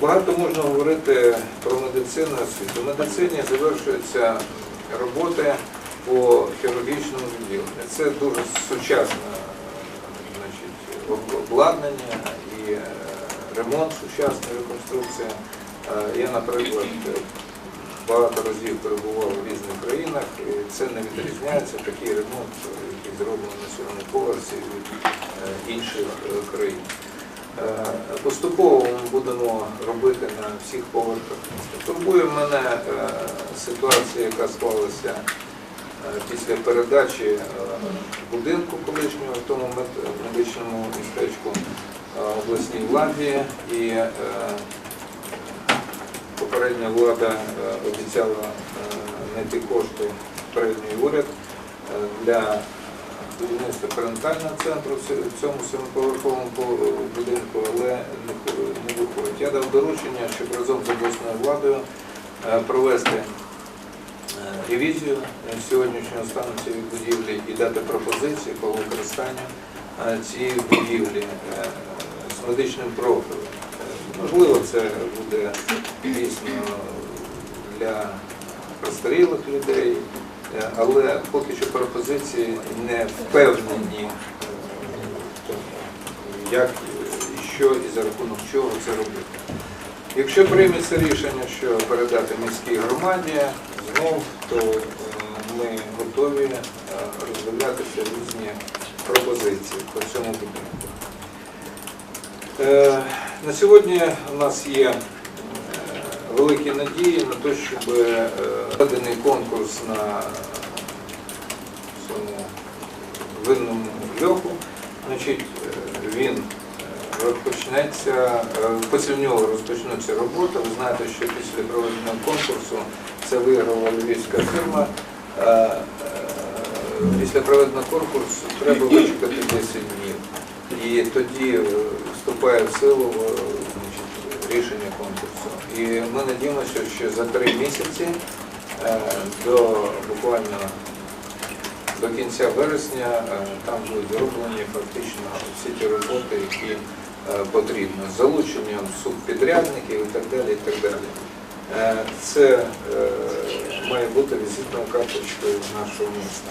Багато можна говорити про медицину освіту. В медицині завершуються роботи по хірургічному відділенню. Це дуже сучасне обладнання і е, ремонт сучасна реконструкція. Е, Я, наприклад, багато разів перебував у різних країнах, і це не відрізняється такий ремонт, який зроблений на сьомому поверсі від е, інших країн. Поступово ми будемо робити на всіх поверхах. Турбує мене е, ситуація, яка склалася е, після передачі е, будинку колишнього в тому мед- медичному містечку обласній владі. І попередня влада обіцяла знайти кошти передній уряд для будівництва перинатального центру в цьому семиповерховому будинку, але не виходить. Я дав доручення, щоб разом з обласною владою е, провести е, ревізію сьогоднішнього стану цієї будівлі і дати пропозиції по використанню е, цієї будівлі з медичним профілем. Можливо, це буде дійсно для престарілих людей, але поки що пропозиції не впевнені, е, як і що і за рахунок чого це робити. Якщо прийметься рішення, що передати міській громаді, знов, то е, ми готові е, роздивлятися різні пропозиції по цьому будинку. Е, На сьогодні у нас є е, великі надії на те, щоб е, введений конкурс на цьому винному льоху, значить, е, він е, розпочнеться, е, після нього розпочнуться роботи. Ви знаєте, що після проведення конкурсу це виграла львівська фірма. Е, е, Після проведення конкурсу треба вичекати 10 днів. І тоді е, вступає в силу е, рішення конкурсу. І ми надіємося, що за три місяці е, до буквально до кінця вересня е, там будуть зроблені фактично всі ті роботи, які е, потрібно, з залученням субпідрядників і так далі. І так далі. Це має бути візитною карточкою нашого міста.